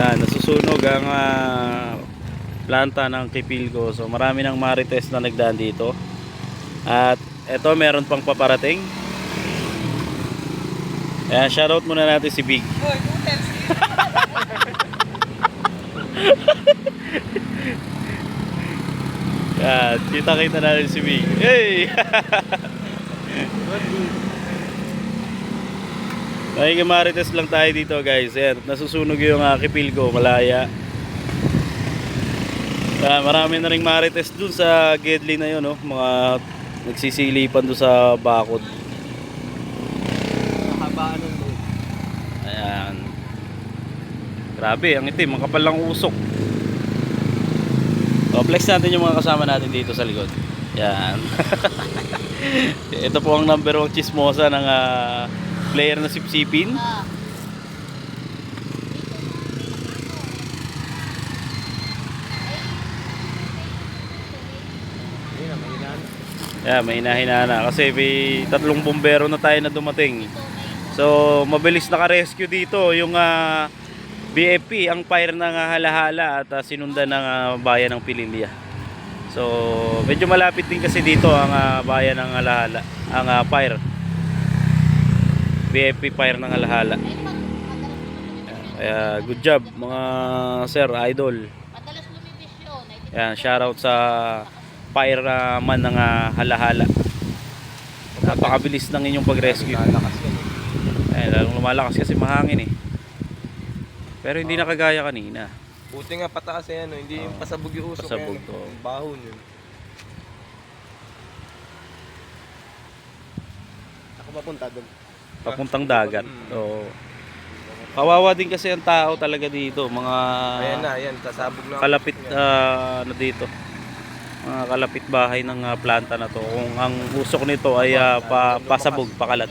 Yan, nasusunog ang ah, planta ng Kipilco. So marami ng marites na nagdaan dito. At eto meron pang paparating. Ayan, shoutout muna natin si Big. Hoy, Yan, kita-kita natin si Big. Hey! Nakikimarites lang tayo dito guys. Ayan, nasusunog yung uh, Kipilco, malaya. Ah, marami na ring marites dun sa Gedli na yun, no? mga nagsisilipan dun sa bakod. Kahabaan ng load. Ayan. Grabe, ang itim, ang kapal lang usok. O, flex natin yung mga kasama natin dito sa likod. Yan. Ito po ang number one chismosa ng ah, player na sipsipin. Ilan. Yeah, may hinahina na kasi may tatlong bumbero na tayo na dumating. So, mabilis naka-rescue dito yung ah, BFP, ang fire ng ah, halahala at ah, sinundan ng ah, bayan ng Pililya. So, medyo malapit din kasi dito ang ah, bayan ng halahala, ang ah, fire. BFP fire ng halahala. Kaya good job mga sir, idol. Yan, shoutout sa fireman ng ah, halahala. Napakabilis ng inyong pag-rescue. Lalakas yan. eh. Eh, lalong lumalakas kasi mahangin eh. Pero hindi na kagaya kanina. Buti nga pataas eh, ano, hindi yung pasabog yung usok. Pasabog yan. to. Bahon yun. Ako papunta doon. Papuntang dagat. Mm. So, kawawa din kasi ang tao talaga dito. Mga ayan na, ayan, sasabog na. ako. kalapit ah, ano dito. Mga kalapit bahay ng ah, planta na to. Kung ang usok nito ay ah, pa, pasabog, pakalat.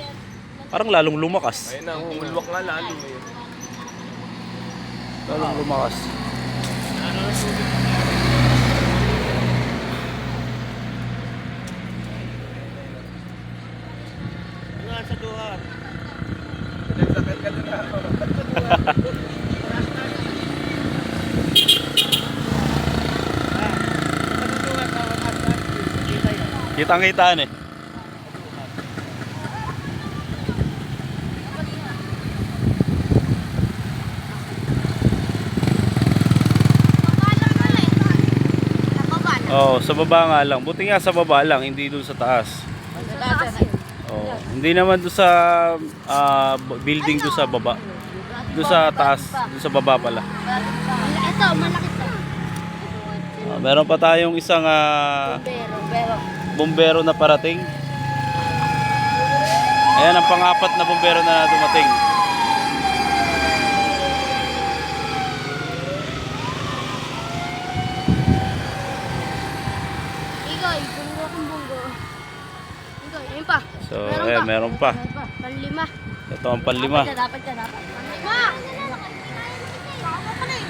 Parang lalong lumakas. Ayun na, umulwak nga lalo. Eh. Lalong lumakas. Sa duha. Sakit ka doon na. Kitang kitaan eh. Eh. Oh, sa baba nga lang. Buti nga sa baba lang, hindi dun sa taas. Sa taas yun. Oh, hindi naman doon sa b- building doon sa baba. Doon sa taas, doon sa baba pala. Ito, malaki to. Ah, meron pa tayong isang pero. bombero na parating. Ayan ang pang-apat na bombero na dumating. So, eh, meron pa. Meron pa. Panlima. Ito ang panlima. Dapat ka, dapat ka, dapat. Panlima! Tama pala eh.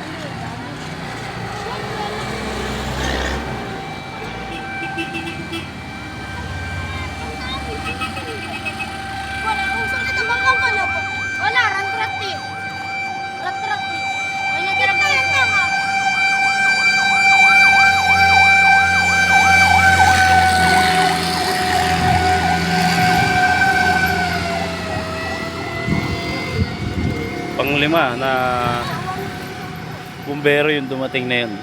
Wala, usang ito bangkang ka na po. Wala, rantrat eh. Rantrat eh. May nagkarap na yan tama. Panglima na bombero yung dumating na yun.